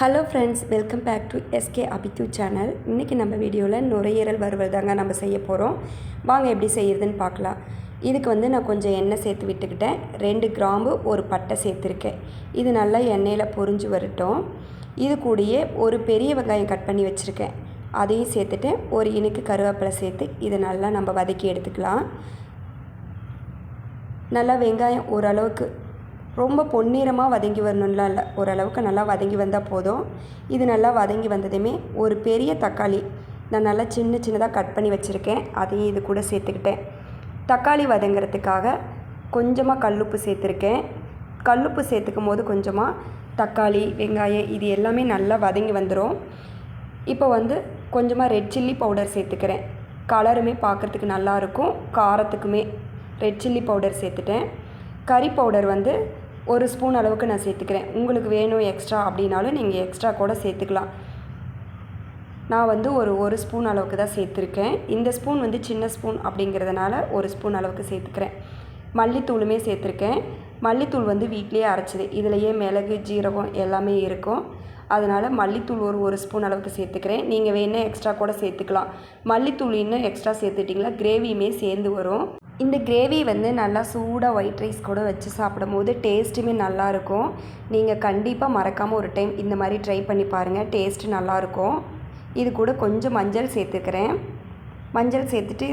Hello friends welcome back to SK அபித்யூ channel இன்றைக்கி நம்ம வீடியோவில் நுரையீரல் வறுவல் தாங்க நம்ம செய்ய போகிறோம் வாங்க எப்படி செய்யறதுன்னு பார்க்கலாம். இதுக்கு வந்து நான் கொஞ்சம் எண்ணெய் சேர்த்து விட்டுக்கிட்டேன். ரெண்டு கிராம்பு ஒரு பட்டை சேர்த்துருக்கேன். இது நல்லா எண்ணெயில் பொரிஞ்சு வரட்டும். இது கூடயே ஒரு பெரிய வெங்காயம் கட் பண்ணி வச்சுருக்கேன். அதையும் சேர்த்துட்டு ஒரு இனுக்கு கருவேப்பிலை சேர்த்து இதை நல்லா நம்ம வதக்கி எடுத்துக்கலாம். நல்லா வெங்காயம் ஓரளவுக்கு ரொம்ப பொன்னிறமாக வதங்கி வரணும்லாம் இல்லை ஓரளவுக்கு நல்லா வதங்கி வந்தால் போதும். இது நல்லா வதங்கி வந்ததுமே ஒரு பெரிய தக்காளி நான் நல்லா சின்ன சின்னதாக கட் பண்ணி வச்சுருக்கேன். அதையும் இது கூட சேர்த்துக்கிட்டேன். தக்காளி வதங்கிறதுக்காக கொஞ்சமாக கல்லுப்பு சேர்த்துருக்கேன். கல்லுப்பு சேர்த்துக்கும் போது கொஞ்சமாக தக்காளி வெங்காயம் இது எல்லாமே நல்லா வதங்கி வந்துடும் இப்போ வந்து கொஞ்சமாக ரெட் சில்லி பவுடர் சேர்த்துக்கிறேன். கலருமே பார்க்குறதுக்கு நல்லாயிருக்கும் காரத்துக்குமே ரெட் சில்லி பவுடர் சேர்த்துட்டேன். கறி பவுடர் வந்து ஒரு ஸ்பூன் அளவுக்கு நான் சேர்த்துக்கிறேன். உங்களுக்கு வேணும் எக்ஸ்ட்ரா அப்படின்னாலும் நீங்கள் எக்ஸ்ட்ரா கூட சேர்த்துக்கலாம். நான் வந்து ஒரு ஒரு ஸ்பூன் அளவுக்கு தான் சேர்த்துருக்கேன். இந்த ஸ்பூன் வந்து சின்ன ஸ்பூன் அப்படிங்கிறதுனால ஒரு ஸ்பூன் அளவுக்கு சேர்த்துக்கிறேன். மல்லித்தூளுமே சேர்த்துருக்கேன். மல்லித்தூள் வந்து வீட்லேயே அரைச்சிது. இதுலேயே மிளகு ஜீரகம் எல்லாமே இருக்கும். அதனால் மல்லித்தூள் ஒரு ஒரு ஸ்பூன் அளவுக்கு சேர்த்துக்கிறேன். நீங்கள் வேணால் எக்ஸ்ட்ரா கூட சேர்த்துக்கலாம். மல்லித்தூள் இன்னும் எக்ஸ்ட்ரா சேர்த்துட்டிங்களா கிரேவியுமே சேர்ந்து வரும். இந்த கிரேவி வந்து நல்லா சூடாக ஒயிட் ரைஸ் கூட வச்சு சாப்பிடும் போது டேஸ்ட்டுமே நல்லாயிருக்கும். நீங்கள் கண்டிப்பாக மறக்காமல் ஒரு டைம் இந்த மாதிரி ட்ரை பண்ணி பாருங்கள் டேஸ்ட்டு நல்லாயிருக்கும். இது கூட கொஞ்சம் மஞ்சள் சேர்த்துக்கிறேன். மஞ்சள் சேர்த்துட்டு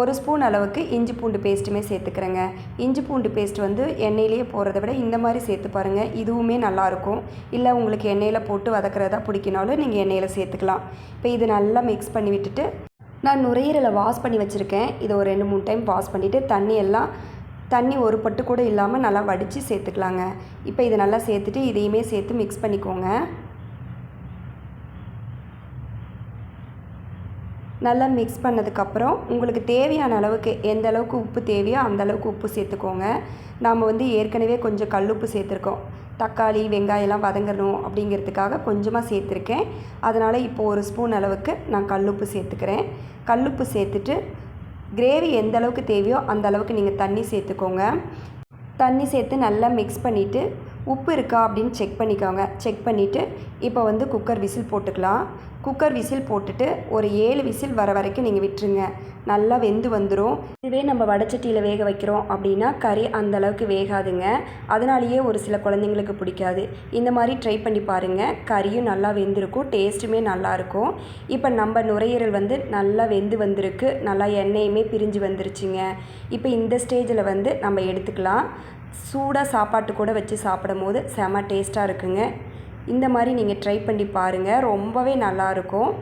ஒரு ஸ்பூன் அளவுக்கு இஞ்சி பூண்டு பேஸ்ட்டுமே சேர்த்துக்கிறேங்க. இஞ்சி பூண்டு பேஸ்ட் வந்து எண்ணெயிலேயே போகிறத விட இந்த மாதிரி சேர்த்து பாருங்கள் இதுவுமே நல்லாயிருக்கும். இல்லை உங்களுக்கு எண்ணெயில் போட்டு வதக்கிறதா பிடிக்கினாலும் நீங்கள் எண்ணெயில் சேர்த்துக்கலாம். இப்போ இது நல்லா மிக்ஸ் பண்ணி விட்டுட்டு நான் நுரையீரலை வாஷ் பண்ணி வச்சுருக்கேன். இதை ஒரு ரெண்டு மூணு டைம் வாஷ் பண்ணிவிட்டு தண்ணி எல்லாம் தண்ணி ஒரு பட்டு கூட இல்லாமல் நல்லா வடித்து சேர்த்துக்கலாங்க. இப்போ இதை நல்லா சேர்த்துட்டு இதையுமே சேர்த்து மிக்ஸ் பண்ணிக்கோங்க. நல்லா மிக்ஸ் பண்ணதுக்கப்புறம் உங்களுக்கு தேவையான அளவுக்கு எந்த அளவுக்கு உப்பு தேவையோ அந்த அளவுக்கு உப்பு சேர்த்துக்கோங்க. நாம் வந்து ஏற்கனவே கொஞ்சம் கல்லுப்பு சேர்த்துருக்கோம். தக்காளி வெங்காயம்லாம் வதங்கணும் அப்படிங்கிறதுக்காக கொஞ்சமாக சேர்த்துருக்கேன். அதனால் இப்போ ஒரு ஸ்பூன் அளவுக்கு நான் கல்லுப்பு சேர்த்துக்கிறேன். கல்லுப்பு சேர்த்துட்டு கிரேவி எந்த அளவுக்கு தேவையோ அந்த அளவுக்கு நீங்கள் தண்ணி சேர்த்துக்கோங்க. தண்ணி சேர்த்து நல்லா மிக்ஸ் பண்ணிவிட்டு உப்பு இருக்கா அப்படின்னு செக் பண்ணிக்கோங்க. செக் பண்ணிவிட்டு இப்போ வந்து குக்கர் விசில் போட்டுக்கலாம். குக்கர் விசில் போட்டுட்டு ஒரு ஏழு விசில் வர வரைக்கும் நீங்கள் விட்டுருங்க. நல்லா வெந்து வந்துடும் இதுவே நம்ம வடச்சட்டியில் வேக வைக்கிறோம் அப்படின்னா கறி அந்த அளவுக்கு வேகாதுங்க. அதனாலேயே ஒரு சில குழந்தைங்களுக்கு பிடிக்காது. இந்த மாதிரி ட்ரை பண்ணி பாருங்கள் கறியும் நல்லா வெந்திருக்கும். டேஸ்ட்டுமே நல்லாயிருக்கும் இப்போ நம்ம நுரையீரல் வந்து நல்லா வெந்து வந்திருக்கு. நல்லா எண்ணெயுமே பிரிஞ்சு வந்துருச்சுங்க. இப்போ இந்த ஸ்டேஜில் வந்து நம்ம எடுத்துக்கலாம். சூடாக சாப்பாட்டு கூட வச்சு சாப்பிடும் போது செம டேஸ்ட்டாக இருக்குங்க. இந்த மாதிரி நீங்கள் ட்ரை பண்ணி பாருங்கள் ரொம்பவே நல்லாயிருக்கும்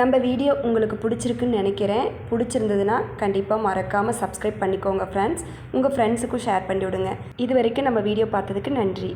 நம்ம வீடியோ உங்களுக்கு பிடிச்சிருக்குன்னு நினைக்கிறேன். பிடிச்சிருந்ததுன்னா கண்டிப்பாக மறக்காமல் சப்ஸ்கிரைப் பண்ணிக்கோங்க ஃப்ரெண்ட்ஸ் உங்கள் ஃப்ரெண்ட்ஸுக்கும் ஷேர் பண்ணி விடுங்க இது வரைக்கும் நம்ம வீடியோ பார்த்ததுக்கு நன்றி.